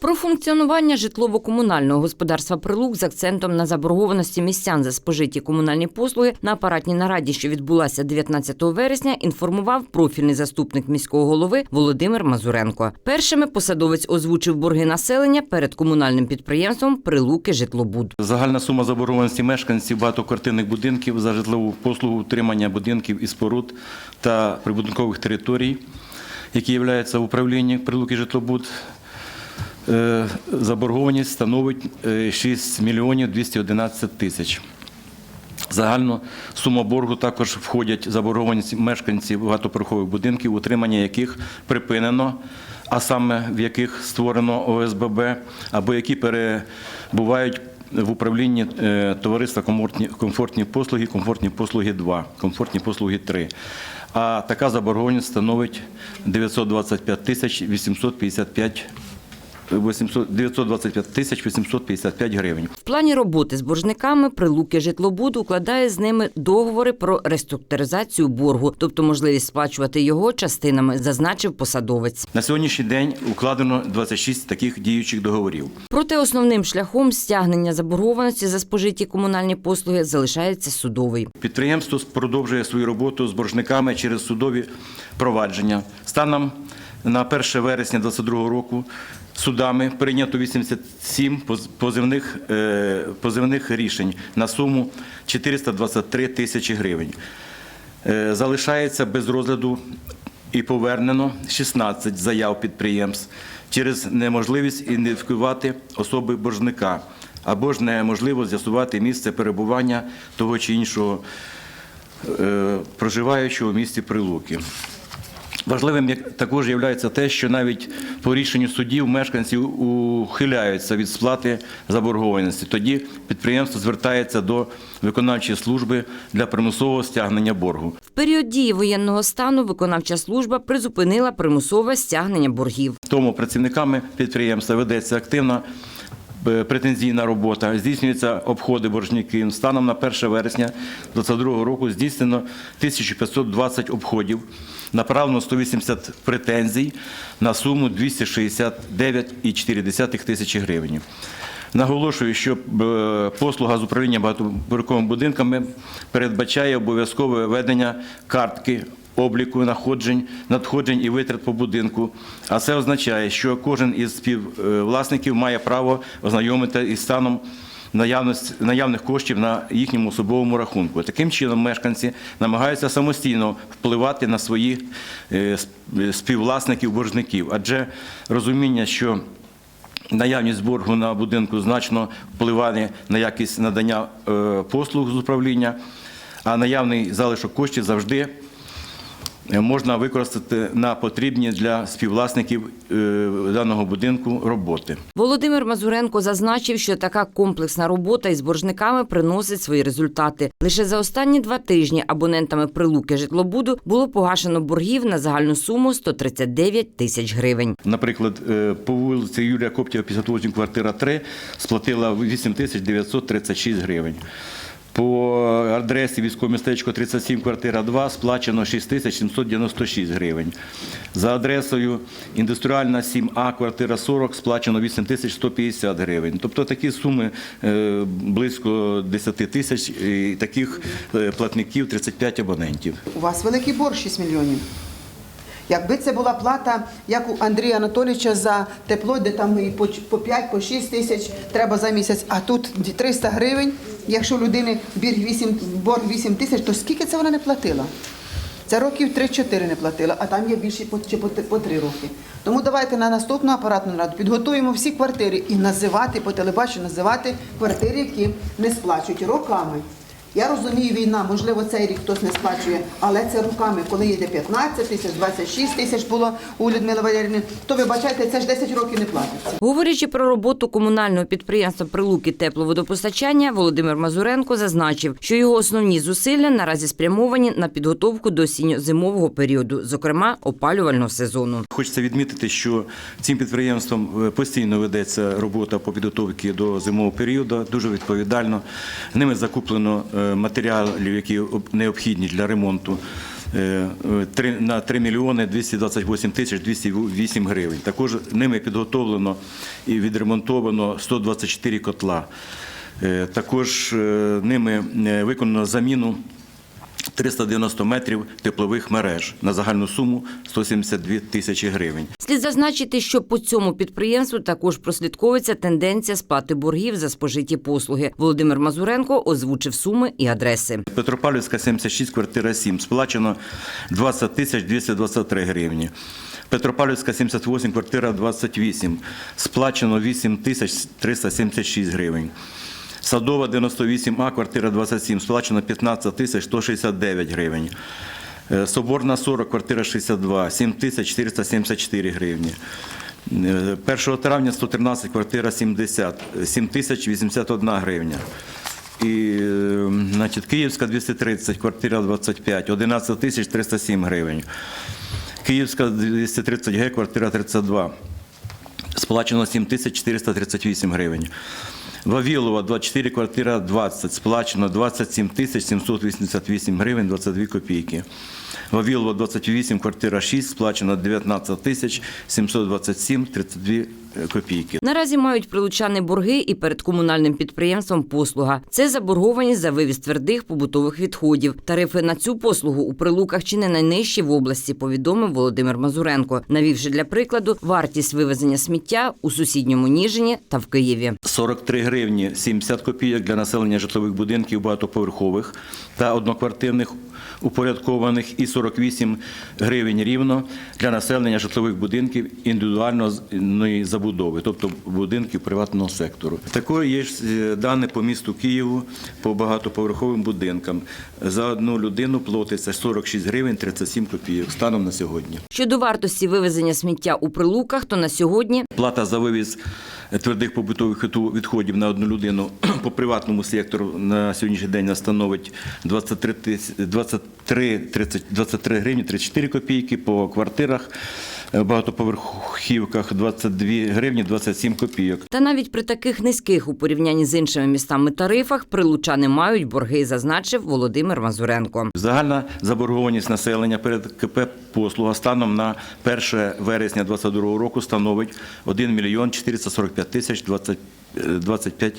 Про функціонування житлово-комунального господарства Прилук з акцентом на заборгованості містян за спожиті комунальні послуги на апаратній нараді, що відбулася 19 вересня, інформував профільний заступник міського голови Володимир Мазуренко. Першими посадовець озвучив борги населення перед комунальним підприємством Прилуки Житлобуд. Загальна сума заборгованості мешканців багатоквартирних будинків за житлову послугу утримання будинків і споруд та прибудинкових територій, які являються в управлінні Прилуки Житлобуд, заборгованість становить е, 6 мільйонів 211 тисяч. Загальну суму боргу також входять заборгованість мешканців багатопрохових будинків, утримання яких припинено, а саме в яких створено ОСББ, або які перебувають в управлінні е, товариства «Комфортні- послуги, комфортні послуги 2, комфортні послуги 3. А така заборгованість становить 925 тисяч 855 800 925 тисяч 855 гривень. В плані роботи з боржниками Прилуки Житлобуд укладає з ними договори про реструктуризацію боргу, тобто можливість сплачувати його частинами, зазначив посадовець. На сьогоднішній день укладено 26 таких діючих договорів. Проте основним шляхом стягнення заборгованості за спожиті комунальні послуги залишається судовий. Підприємство продовжує свою роботу з боржниками через судові провадження. Станом на 1 вересня 2022 року судами прийнято 87 позивних, е, позивних рішень на суму 423 тисячі гривень. Е, Залишається без розгляду і повернено 16 заяв підприємств через неможливість ідентифікувати особи боржника або ж неможливо з'ясувати місце перебування того чи іншого е, проживаючого в місті Прилуки. Важливим також є те, що навіть по рішенню судів мешканці ухиляються від сплати заборгованості. Тоді підприємство звертається до виконавчої служби для примусового стягнення боргу. В період дії воєнного стану виконавча служба призупинила примусове стягнення боргів. Тому працівниками підприємства ведеться активна претензійна робота, здійснюються обходи боржників. Станом на 1 вересня 2022 року здійснено 1520 обходів, направлено 180 претензій на суму 269,4 тисячі гривень. Наголошую, що е, послуга з управління багатоповерховими будинками передбачає обов'язкове ведення картки обліку находжень, надходжень і витрат по будинку. А це означає, що кожен із співвласників має право ознайомити із станом наявних коштів на їхньому особовому рахунку. Таким чином, мешканці намагаються самостійно впливати на своїх е, співвласників-боржників, адже розуміння, що Наявність боргу на будинку значно впливає на якість надання е, послуг з управління, а наявний залишок коштів завжди можна використати на потрібні для співвласників е, даного будинку роботи. Володимир Мазуренко зазначив, що така комплексна робота із боржниками приносить свої результати. Лише за останні два тижні абонентами Прилуки Житлобуду було погашено боргів на загальну суму 139 тисяч гривень. Наприклад, е, по вулиці Юрія Коптєва, 58, квартира 3, сплатила 8 тисяч 936 гривень. По адресі військове містечко 37, квартира 2 сплачено 6 тисяч 796 гривень. За адресою індустріальна 7А, квартира 40 сплачено 8 150 гривень. Тобто такі суми е, близько 10 тисяч і таких е, платників 35 абонентів. У вас великий борг 6 мільйонів. Якби це була плата, як у Андрія Анатолійовича за тепло, де там і по по 5, по 6 тисяч треба за місяць, а тут 300 гривень, якщо у людини борг 8, борг 8 тисяч, то скільки це вона не платила? Це років 3-4 не платила, а там є більше чи по 3 роки. Тому давайте на наступну апаратну раду підготуємо всі квартири і називати по телебаченню, називати квартири, які не сплачують роками. Я розумію, війна, можливо, цей рік хтось не сплачує, але це руками, коли йде 15 тисяч, 26 тисяч було у Людмили Валерівни, то вибачайте, це ж 10 років не платиться. Говорячи про роботу комунального підприємства Прилуки тепловодопостачання, Володимир Мазуренко зазначив, що його основні зусилля наразі спрямовані на підготовку до осінньо-зимового періоду, зокрема опалювального сезону. Хочеться відмітити, що цим підприємством е, постійно ведеться робота по підготовці до зимового періоду, дуже відповідально. Ними закуплено е, матеріалів, які необхідні для ремонту е, е, на 3 мільйони 228 тисяч 208 гривень. Також ними підготовлено і відремонтовано 124 котла. Е, Також е, ними е, виконано заміну 390 метрів теплових мереж на загальну суму 172 тисячі гривень. Слід зазначити, що по цьому підприємству також прослідковується тенденція сплати боргів за спожиті послуги. Володимир Мазуренко озвучив суми і адреси. Петропавлівська 76, квартира 7. Сплачено 20 тисяч 223 гривні. Петропавлівська 78, квартира 28. Сплачено 8 тисяч 376 гривень. Садова 98А, квартира 27. Сплачено 15 тисяч 169 гривень. Е, Соборна 40, квартира 62, 7 тисяч 474 гривні. Е, 1 травня 113, квартира 70, 7 тисяч 81 гривня. І, е, значить, Київська 230, квартира 25, 11 тисяч 307 гривень. Київська 230 Г, квартира 32. Сплачено 7 тисяч 438 гривень. Вавілова 24, квартира 20. Сплачено 27 тисяч 788 гривень 22 копійки. Вавілова 28, квартира 6. Сплачено 19 тисяч 727 32 копійки. Наразі мають прилучани борги і перед комунальним підприємством послуга. Це заборгованість за вивіз твердих побутових відходів. Тарифи на цю послугу у прилуках чи не найнижчі в області, повідомив Володимир Мазуренко, навівши для прикладу вартість вивезення сміття у сусідньому Ніжині та в Києві. 43 гривні 70 копійок для населення житлових будинків багатоповерхових та одноквартирних упорядкованих і 48 гривень рівно для населення житлових будинків індивідуальної забудови, тобто будинків приватного сектору. Також є е, дані по місту Києву по багатоповерховим будинкам. За одну людину платиться 46 гривень 37 копійок станом на сьогодні. Щодо вартості вивезення сміття у прилуках, то на сьогодні Плата за вивіз твердих побутових відходів на одну людину. По приватному сектору на сьогоднішній день становить 23, тис- 23, 30, 23 гривні 34 копійки, по квартирах багатоповерхівках 22 гривні 27 копійок. Та навіть при таких низьких у порівнянні з іншими містами тарифах прилучани мають борги, зазначив Володимир Мазуренко. Загальна заборгованість населення перед КП «Послуга» станом на 1 вересня 2022 року становить 1 мільйон 445 тисяч 20 е, 25 е,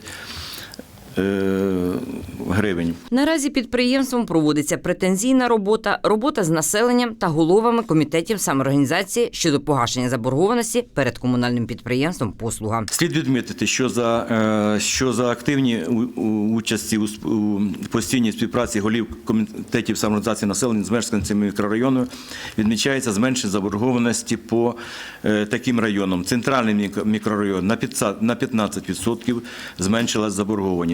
гривень. Наразі підприємством проводиться претензійна робота, робота з населенням та головами комітетів самоорганізації щодо погашення заборгованості перед комунальним підприємством послуга. Слід відмітити, що за, е, що за активні участі у, постійній співпраці голів комітетів самоорганізації населення з мешканцями мікрорайону відмічається зменшення заборгованості по е, таким районам. Центральний мік- мікрорайон на 15%, на 15% зменшилась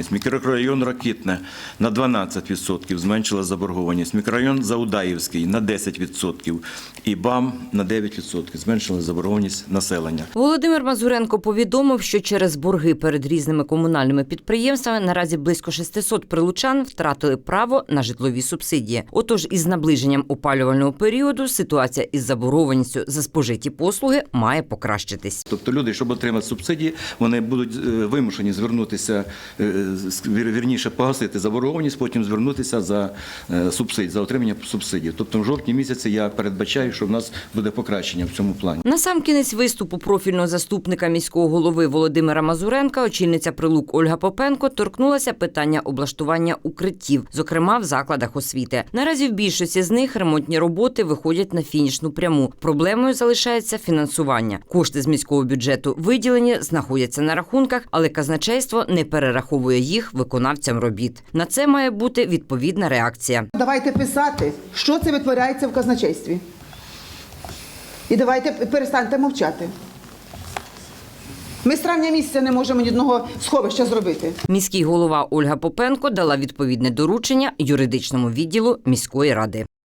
заборгованість. Мікрорайон Ракитне на 12% зменшилась заборгованість. Мікрорайон Заудаївський на 10% і БАМ на 9% зменшилась заборгованість населення. Володимир Мазуренко повідомив, що через борги перед різними комунальними підприємствами наразі близько 600 прилучан втратили право на житлові субсидії. Отож, із наближенням опалювального періоду ситуація із заборгованістю за спожиті послуги має покращитись. Тобто люди, щоб отримати субсидії, вони будуть е, вимушені звернутися, е, вірніше погасити заборгованість, потім звернутися за е, субсидії, за отримання субсидій. Тобто в жовтні місяці я передбачаю, що в нас буде покращення в цьому плані. На сам кінець виступу профільного заступника міського голови Володимира Мазуренка, очільниця прилук Ольга Попенко торкнулася питання облаштування укриттів, зокрема в закладах освіти. Наразі в більшості з них ремонтні роботи виходять на фінішну пряму. Проблемою залишається фінансування. Кошти з міського бюджету виділені, знаходяться на рахунках, але казначейство не перераховує їх виконавцям робіт. На це має бути відповідна реакція. Давайте писати, що це витворяється в казначействі. І давайте перестаньте мовчати. Ми з травня місяця не можемо ні одного сховища зробити. Міський голова Ольга Попенко дала відповідне доручення юридичному відділу міської ради.